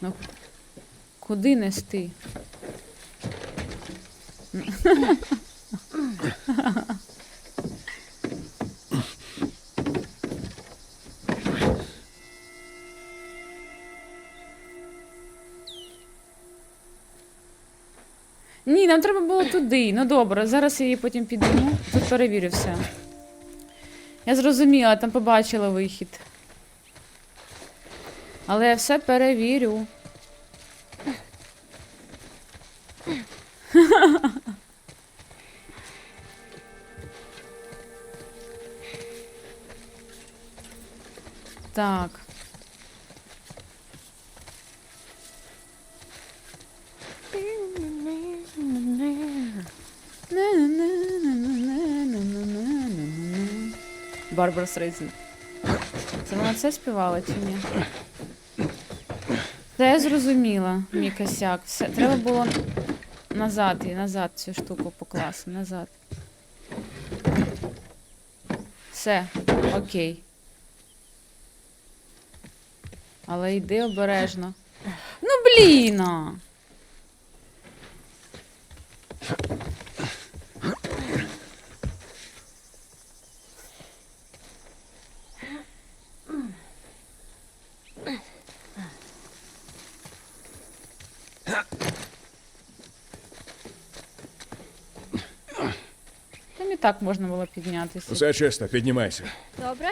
Ну, куди нести? Ні, нам треба було туди. Ну добре, зараз я її потім підніму. Тут перевірю все. Я зрозуміла, там побачила вихід. Але я все перевірю. Так. Барбара Стрейзен. Це вона це співала чи ні? Це я зрозуміла, мій косяк. Все, треба було назад і назад цю штуку покласти. Назад. Все, окей. Але йди обережно. Ну блін! Так можна було піднятися. Все чесно, піднімайся. Добре.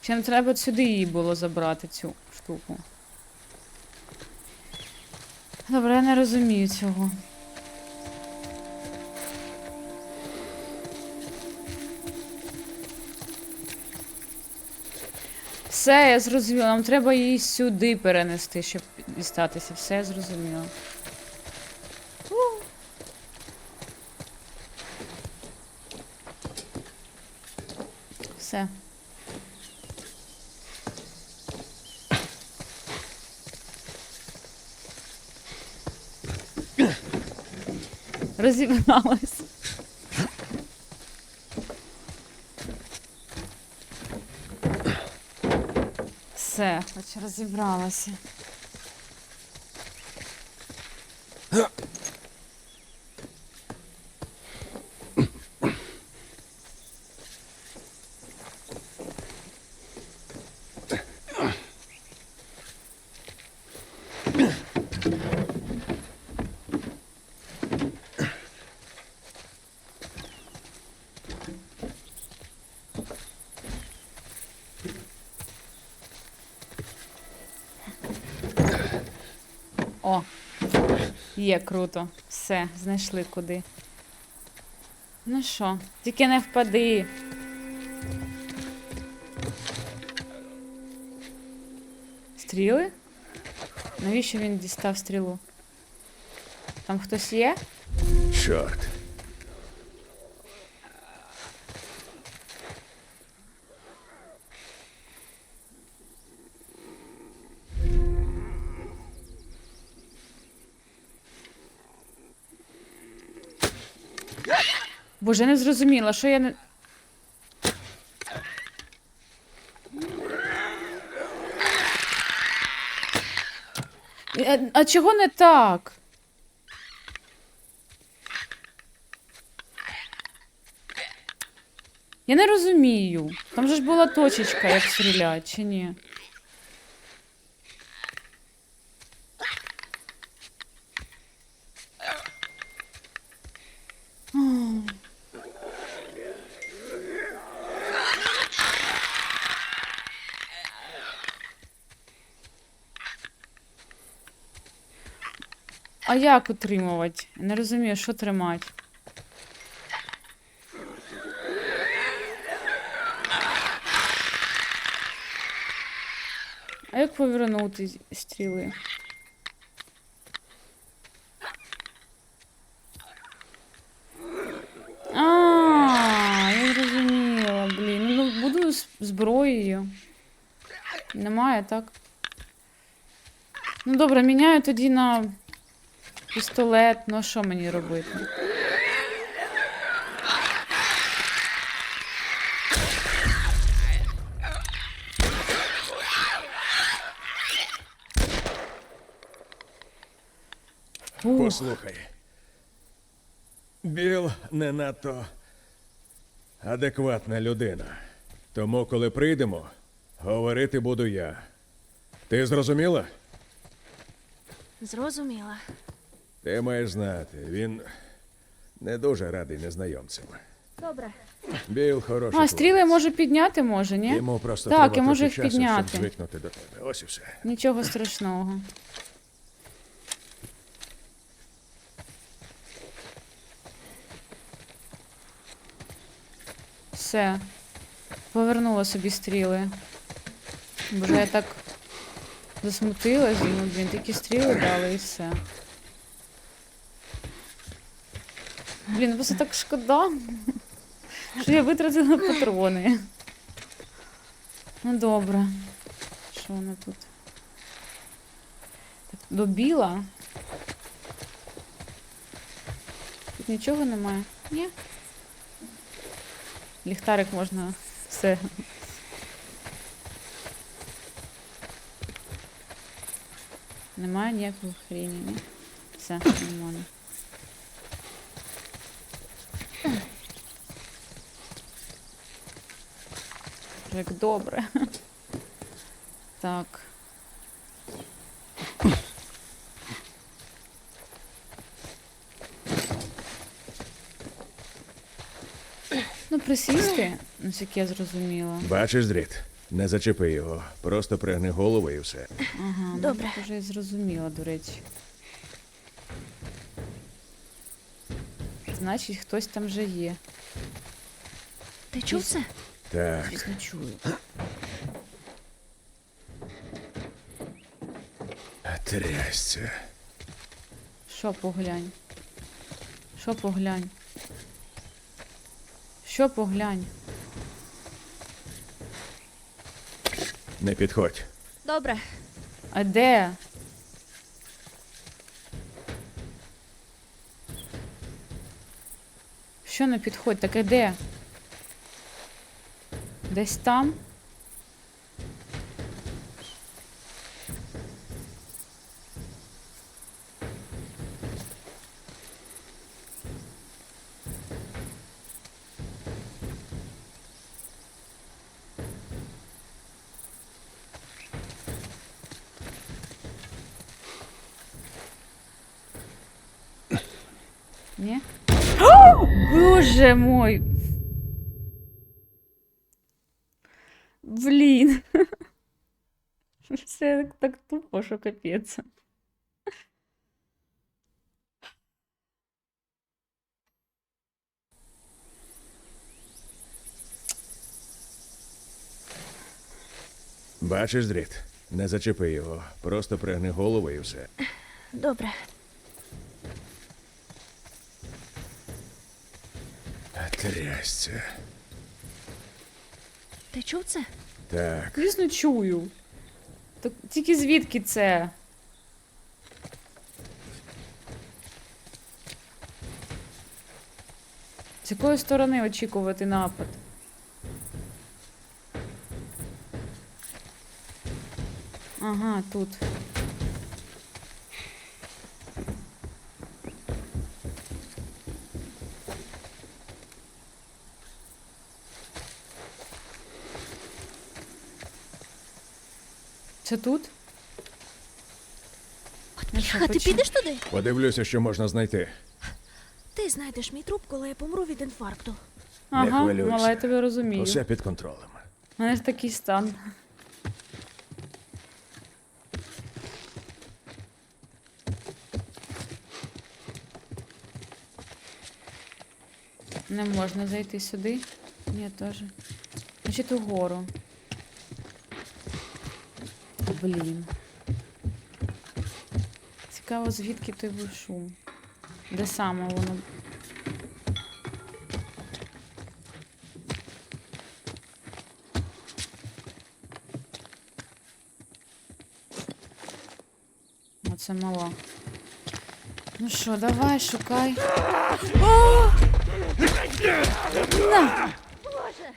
Чи не треба сюди її було забрати цю штуку? Добре, я не розумію цього. Все, я зрозуміла. Нам треба її сюди перенести, щоб дістатися. Все я зрозуміла. У. Все. Розібралась. Все, хоч розібралася. О, є круто. Все, знайшли куди. Ну що, тільки не впади. Стріли? Навіщо він дістав стрілу? Там хтось є? Чорт. Боже, я не зрозуміла, що я не. А, а чого не так? Я не розумію. Там же ж була точечка, як стріляти, чи ні? А як утримувати? Не розумію, що тримати. А як повернути стріли? А, я зрозуміла, блін. Ну, буду зброєю. Немає, так? Ну добре, міняю тоді на Пістолет, ну що мені робити? Послухай. Біл не надто адекватна людина. Тому, коли прийдемо, говорити буду я. Ти зрозуміла? Зрозуміла. Ти маєш знати, він не дуже радий незнайомцям. Добре. Біл хороший. А, стріли може підняти, може, ні? Йому просто Так, треба я можу їх часу, підняти. щоб звикнути до тебе. Ось і все. Нічого страшного. Все. Повернула собі стріли. Боже, я так засмутилась, ну, блін, такі стріли дали і все. Блін, просто так шкода, що я витратила патрони. Ну добре. Що воно тут? Так, до біла. Тут нічого немає? Ні. Ліхтарик можна все. Немає ніякої хрені, ні? Все, нормально. Як добре. Так. Ну, присісти, наскільки я зрозуміла. Бачиш дріт? Не зачепи його. Просто пригни голову і все. Ага, ну, Добре. так Вже і зрозуміла, до речі. Значить, хтось там вже є. Ти чув це? Так. Звісно, чую. Трясся. Що поглянь? Що поглянь? Що поглянь? Не підходь. Добре. А де? Що не підходь? Таке де? Десь там? Ні? Боже мой! Тупо, що капець. Бачиш дріт? Не зачепи його. Просто пригни голову і все. Добре. Трясся. Ти чув це? Так. Звісно, чую. Так тільки звідки це? З якої сторони очікувати напад? Ага, тут. Це тут? Що, ти підеш туди? Подивлюся, що можна знайти. Ти знайдеш мій труп, коли я помру від інфаркту. Ага, хвилюйся. мала, я тебе розумію. Усе під контролем. У мене ж такий стан. Не можна зайти сюди. Ні, теж. Значить, угору. Блін. Цікаво, звідки той був шум. Де саме воно? Оце мала. Ну що, давай, шукай. О! На! Боже!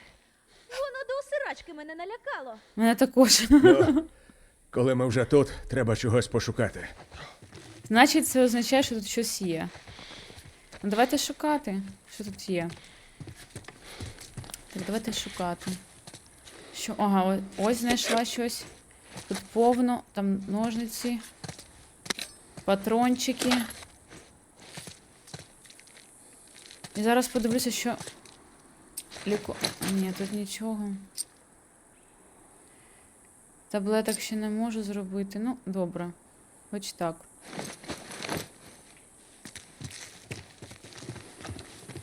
Воно до усирачки мене налякало. Мене також. Коли ми вже тут, треба чогось пошукати. Значить, це означає, що тут щось є. Ну, давайте шукати, що тут є. Так, давайте шукати. Що? Ага, ось знайшла щось. Тут повно, там ножниці, патрончики. І зараз подивлюся, що. Ліко. Ні, тут нічого. Таблеток ще не можу зробити. Ну, добре. Хоч так.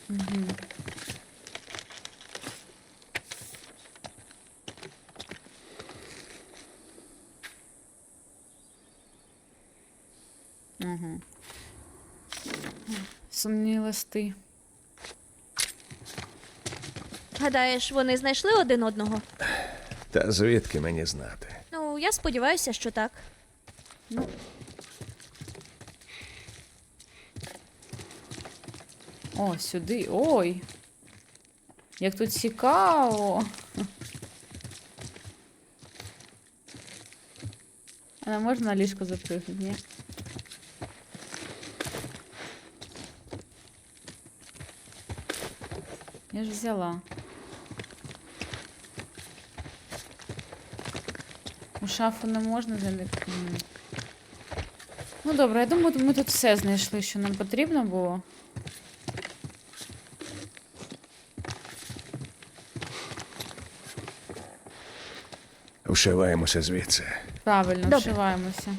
Угу. Угу. Сумні листи. Гадаєш, вони знайшли один одного? Та звідки мені знати? Ну, я сподіваюся, що так. Ну. О, сюди. Ой. Як тут цікаво. А можна на ліжко запрыгнути, ні? Я ж взяла. Шафу не можна залізти? Ні. Ну добре, я думаю, ми тут все знайшли, що нам потрібно було. Вшиваємося звідси. Правильно, Добре. вшиваємося.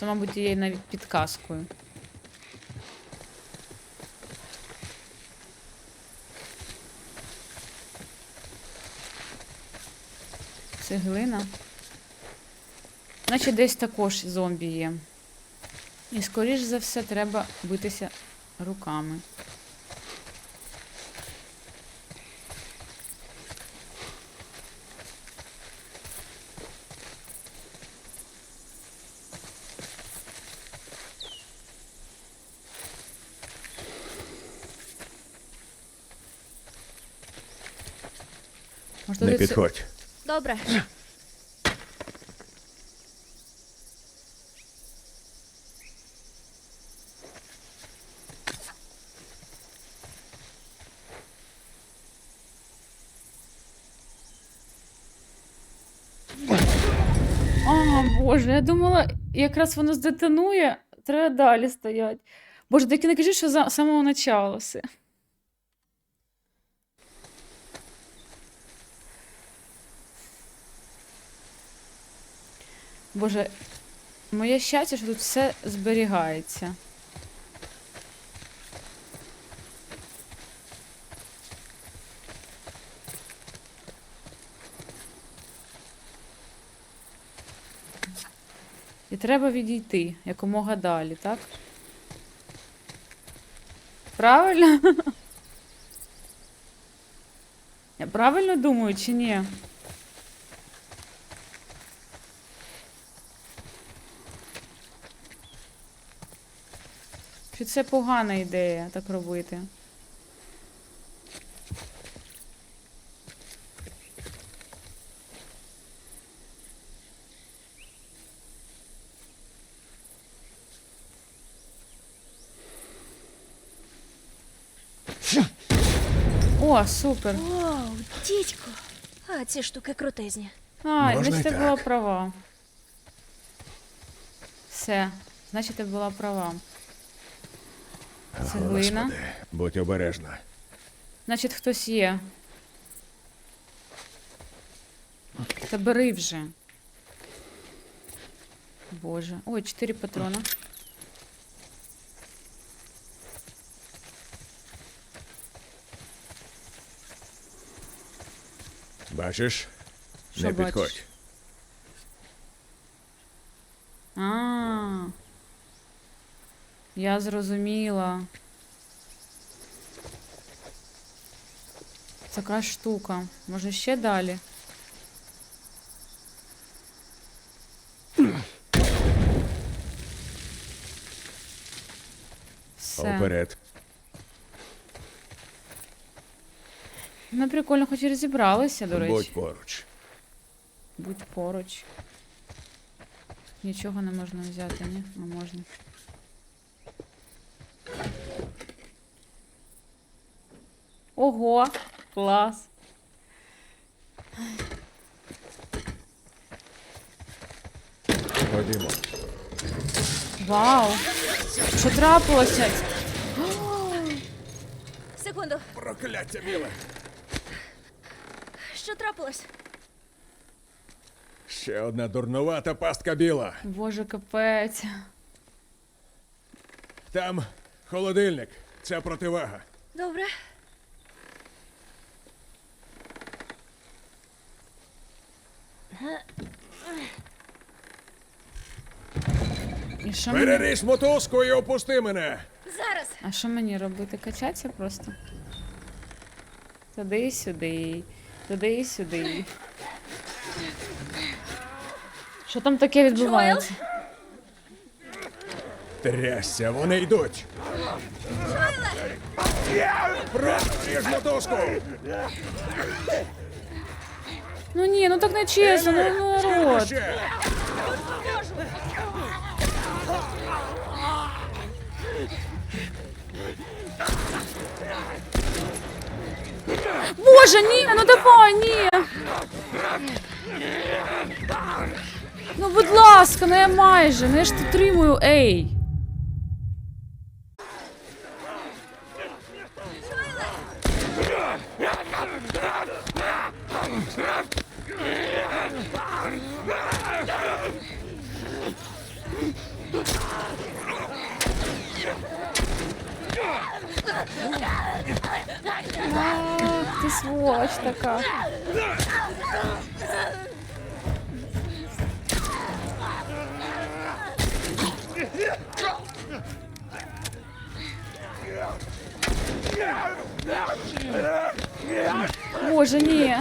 Це, мабуть, є навіть підказкою. Цеглина. Значить, десь також зомбі є. І скоріш за все треба битися руками. Не підходь. Добре. А, боже, я думала, якраз воно здетонує, треба далі стояти. Боже, і не кажи, що з самого начала все. Боже, моє щастя, що тут все зберігається. І треба відійти якомога далі, так? Правильно? Я правильно думаю чи ні? Чи це погана ідея так робити? О, супер. Вау, дідько. А ці штуки крутезні. А, Можна значить, і ти так. була права. Все, значить, ти була права. Цеглина. Господи, будь обережна. Значить, хтось є. Та бери вже. Боже. Ой, чотири патрона. Бачиш? Що не бачиш? підходь. А. Я зрозуміла. Така штука. Може ще далі? Все. Вперед. Ну прикольно, хоч і розібралися, до речі. Будь поруч. Будь поруч. Нічого не можна взяти, ні? Не можна. Ого, клас. Ходімо. Вау! Що трапилося? Секунду. Прокляття біле що трапилось? Ще одна дурнувата пастка біла. Боже, капець. Там холодильник. Це противага. Добре. І що мені? Переріж мотузку і опусти мене. Зараз. А що мені робити? Качатися просто? Туди і сюди. Туди і сюди. Що там таке відбувається? Трясся, вони йдуть. Просто ріж мотузку. Ну ні, ну так не чесно, ну, ну народ. Боже, ні, ну давай, ні. Ну, будь ласка, ну я майже, ну я ж підтримую, ей. Ах, ти сволоч така. Боже, ні.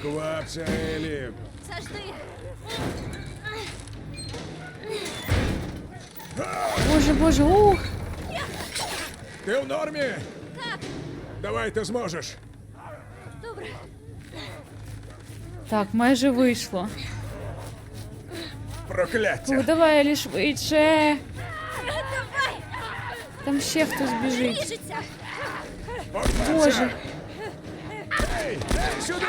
Поквапся, Елі. Це ж ти. Боже, боже, ух. Ти в нормі? Давай ти зможеш. Добре. Так, майже вийшло. Прокляття. Ух, давай, Елі, швидше. Давай. Там ще хтось біжить. Ріжеться. Поквапся. Боже. Ей, ей, сюди!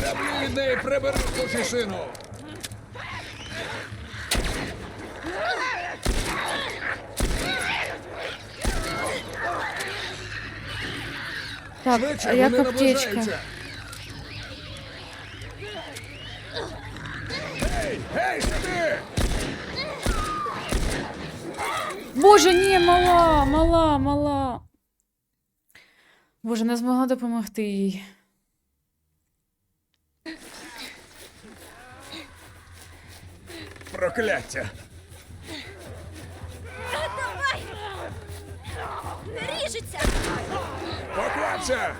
Граблю від неї прибери кушишину. Так, Швидше, а як аптечка? наближаються. Ей, ей, сюди! Боже, ні, мала, мала, мала. Боже, не змогла допомогти їй. Прокляття. Давай. Ріжеться. Поквапся!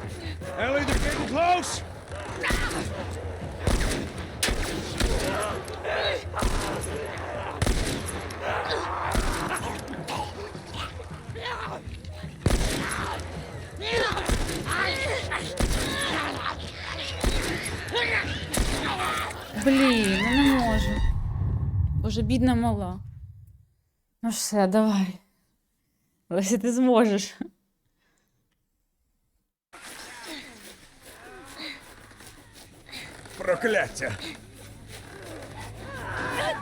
Ellie, they're getting close! Блін, ну не можу. Боже, бідна мала. Ну все, давай. Леся, ти зможеш. Прокляття!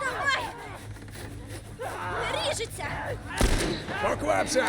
Давай. Ріжеться. Поквапся!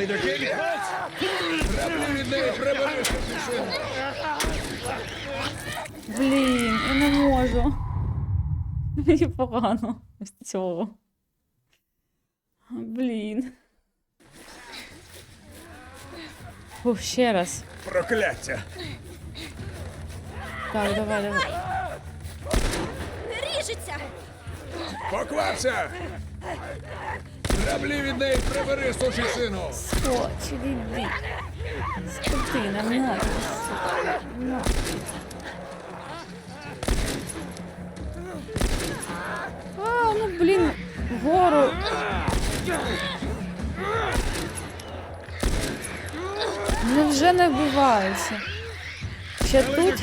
Це лидокинь Граблі від неї прибери. Блін, я не можу. Мені погано з цього. Блін. Фу, ще раз. Прокляття. Так, давай, давай. Ріжеться! Поквапся! Граблі від неї прибери, сину. Скотч, іди. Скотина, на. На. А, ну блін, вгору. Невже не вбивається? Ще тут?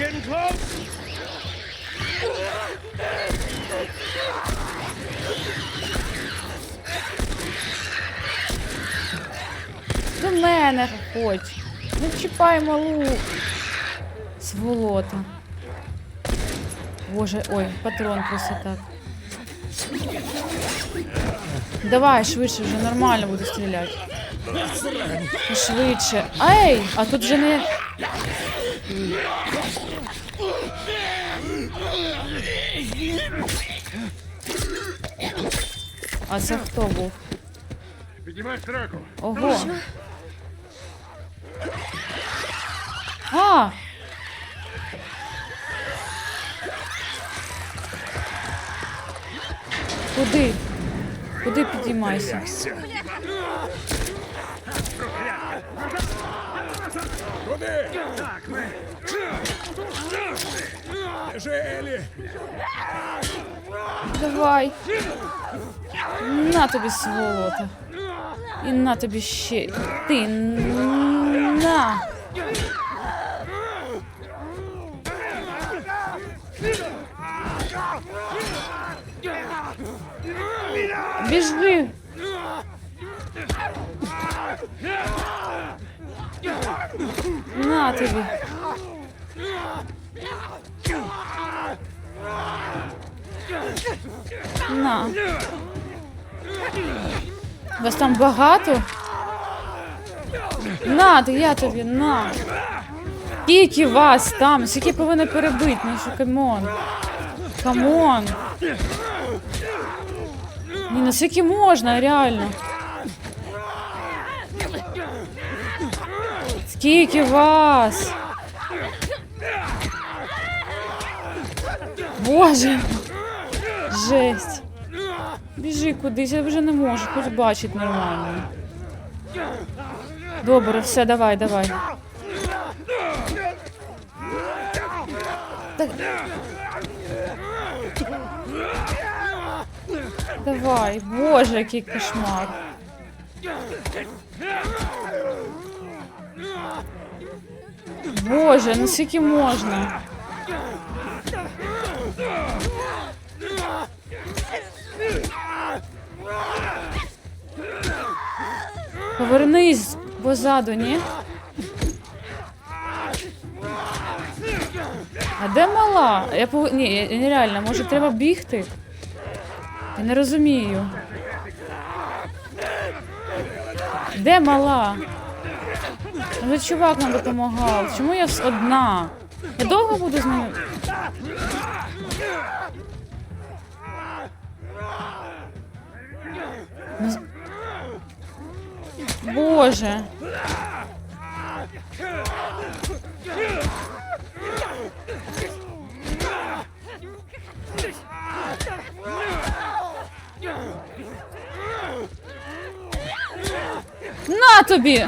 До мене хоч. Не чіпай малу. Сволота. Боже, ой, патрон просто так. Давай, швидше, вже нормально буду стріляти. Швидше. Ей! А тут вже не. А це хто був? Піднімай траку. Ого. А! Куди? Куди підіймайся? Куди? Біжи, Елі. Давай. На тобі сволота. І на тобі ще. Ти на. Біжи. На тобі. На. Вас там багато? На, ти я тобі, на. Скільки вас там? Скільки повинна перебити? Ну що, камон. Камон. Ні, ну скільки можна, реально. Скільки вас? Боже. Жесть. Біжи кудись, я вже не можу, хоч бачить нормально. Добре, все, давай, давай. Так. Давай, боже, який кошмар. Боже, ну скільки можна? Повернись позаду, ні? А де мала? Я пов... Ні, нереально, може треба бігти? Я не розумію. Де мала? Ну, чувак нам допомагав. Чому я одна? Я довго буду з ними. Ну, Боже. На тобі!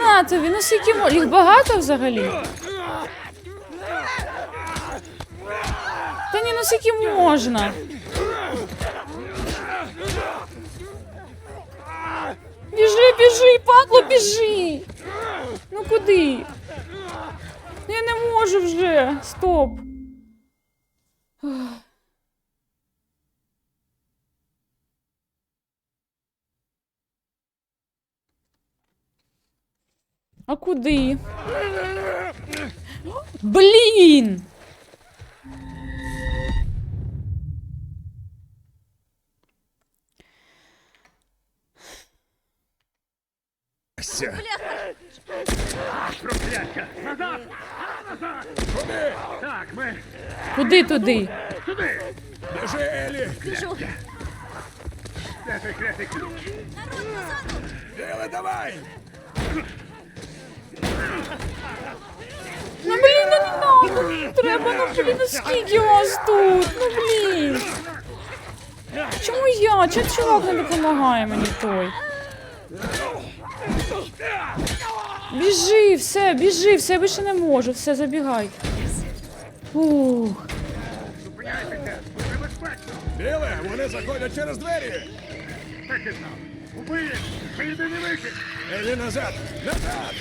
На тобі, ну скільки мо- Їх багато взагалі? Та ні, ну скільки можна? Біжи, біжи, падло, біжи! Ну куди? Ну я не можу вже. Стоп. А куди? Блін! Прокляття! Назад! Назад! Куди? Так, ми Куди туди? туди! Біжи, Елі! Біжу. Де ключ? Народ позаду. Біле, давай! Ну блін, ну не надо, не треба, ну блін, ну скільки вас тут? Ну блін. Чому я? Чому чувак не допомагає мені той? Біжи, все, біжи, все, я більше не можу, все, забігай. Ух. Біле, вони заходять через двері! Так і знав! Убий їх! Єдиний вихід! Елі, назад! Назад!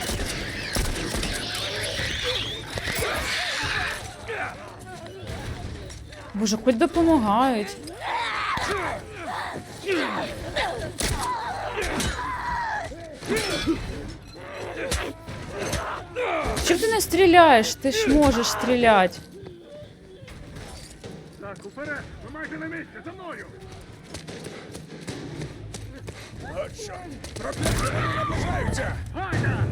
Боже, хоч допомагають. Чого ти не стріляєш? Ти ж можеш стріляти. Так, уперед! Ви майже на місці! За мною! Вони наближаються! Гайда!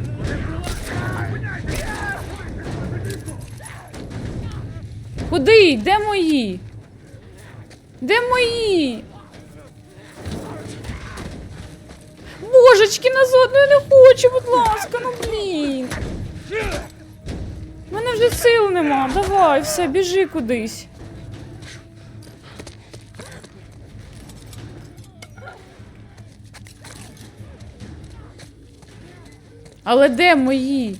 Зупиняйтеся! Куди? Де мої? Де мої? Божечки, назад, ну я не хочу, будь ласка, ну блін. У мене вже сил нема. Давай, все, біжи кудись. Але де мої?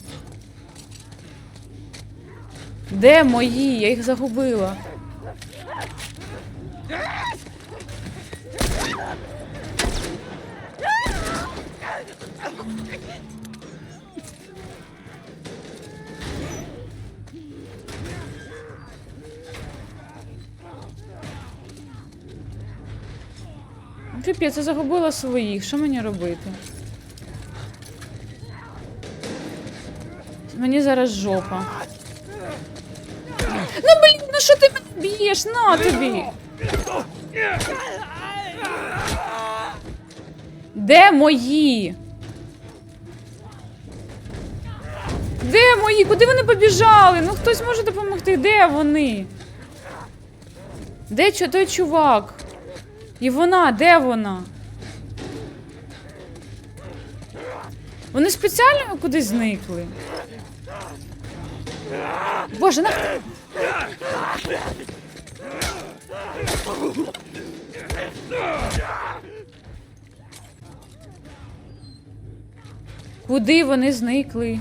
Де мої? Я їх загубила. Капець, я загубила своїх. Що мені робити? Мені зараз жопа. Ну блін, ну що ти мене б'єш? На тобі. Де мої? Де мої? Куди вони побіжали? Ну хтось може допомогти. Де вони? Де той чувак? І вона, де вона? Вони спеціально кудись зникли. Боже, на. Куди вони зникли?